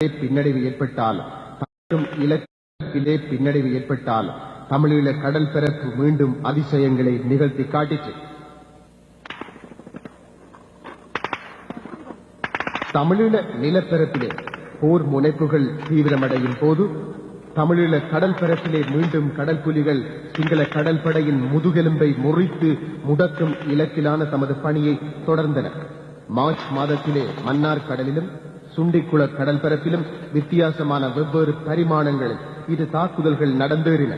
பின்னடைவு ஏற்பட்டால் தமிழும் இலக்கிலே பின்னடைவு ஏற்பட்டால் தமிழீழ கடல் பிறப்பு மீண்டும் அதிசயங்களை நிகழ்த்தி காட்டிற்று தமிழீழ நிலப்பரப்பிலே போர் முனைப்புகள் தீவிரமடையும் போது தமிழீழ கடல் பரப்பிலே மீண்டும் கடல் புலிகள் சிங்கள கடல் படையின் முதுகெலும்பை முறித்து முடக்கும் இலக்கிலான தமது பணியை தொடர்ந்தனர். மார்ச் மாதத்திலே மன்னார் கடலிலும் சுண்டிக்குள கடல் பரப்பிலும் வித்தியாசமான வெவ்வேறு பரிமாணங்களில் இரு தாக்குதல்கள் நடந்தேறின.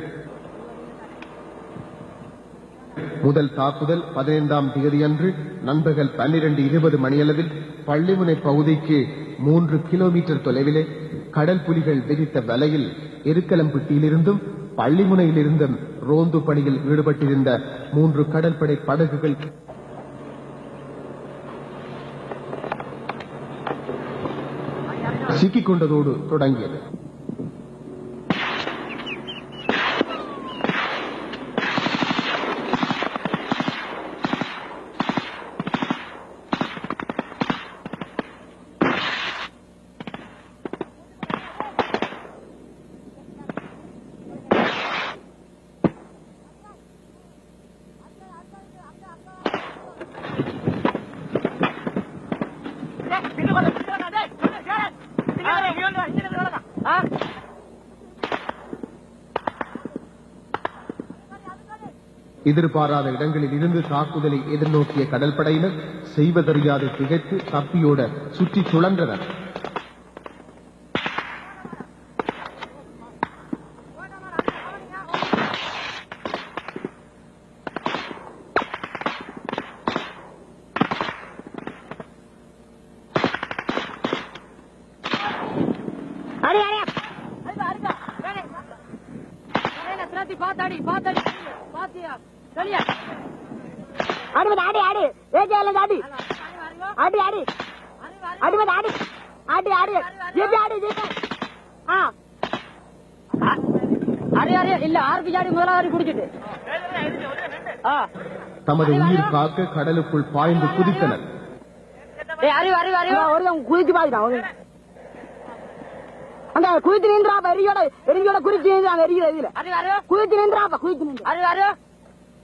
முதல் தாக்குதல் பதினைந்தாம் தேதியன்று நண்பகல் பன்னிரண்டு இருபது மணியளவில் பள்ளிமுனை பகுதிக்கு மூன்று கிலோமீட்டர் தொலைவிலே கடல் புலிகள் விதித்த வலையில் எருக்கலம்பட்டியிலிருந்தும் பள்ளிமுனையிலிருந்தும் ரோந்து பணியில் ஈடுபட்டிருந்த மூன்று கடற்படை படகுகள் சிக்கிக் கொண்டதோடு தொடங்கியது எதிர்பாராத இடங்களில் இருந்து தாக்குதலை எதிர்நோக்கிய கடற்படையினர் செய்வதறியாது திகைத்து தப்பியோட சுற்றி சுழன்றனர் அடி அடி பாத்தாடி பாத்தாடி பாத்தியா? சரியா அடி மத அடி அடி ஏஜால அடி அடி அடி அடி மத அடி அடி அடி ஜீபி அடி ஜீபி ஆ. அடி அடி. இல்ல ஆர்பி ஜாடி முதலாவது குடிச்சிட்டு. தமது உயிர் காக்க கடலுக்குள் பாய்ந்து குதித்தனர். ஏய் அறிவு அறிவு அறிவு ஒருத்தன் குதிச்சு பாத்துட்டான் அந்த குதித்து நின்றாப்ப எரியோட எரியோட குறிச்சு நின்றாங்க எரியுது எரியுல குதித்து நின்றாப்ப குதித்து நின்றா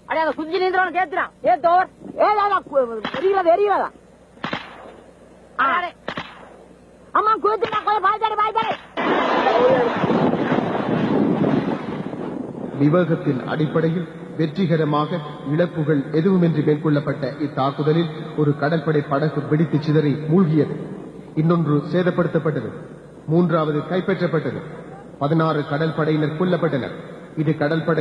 அடே அந்த குதிச்சு நின்றான்னு கேத்துறான் ஏ தோர். ஏ எரியுறது எரியுறதா அம்மா குதிச்சுட்டா கொஞ்சம் பாய்ச்சாடி பாய்ச்சாடி விவேகத்தின் அடிப்படையில் வெற்றிகரமாக இழப்புகள் எதுவுமின்றி மேற்கொள்ளப்பட்ட இத்தாக்குதலில் ஒரு கடற்படை படகு வெடித்து சிதறி மூழ்கியது. இன்னொன்று சேதப்படுத்தப்பட்டது. மூன்றாவது கைப்பற்றப்பட்டது. பதினாறு கடற்படையினர் கொல்லப்பட்டனர். இது கடற்படை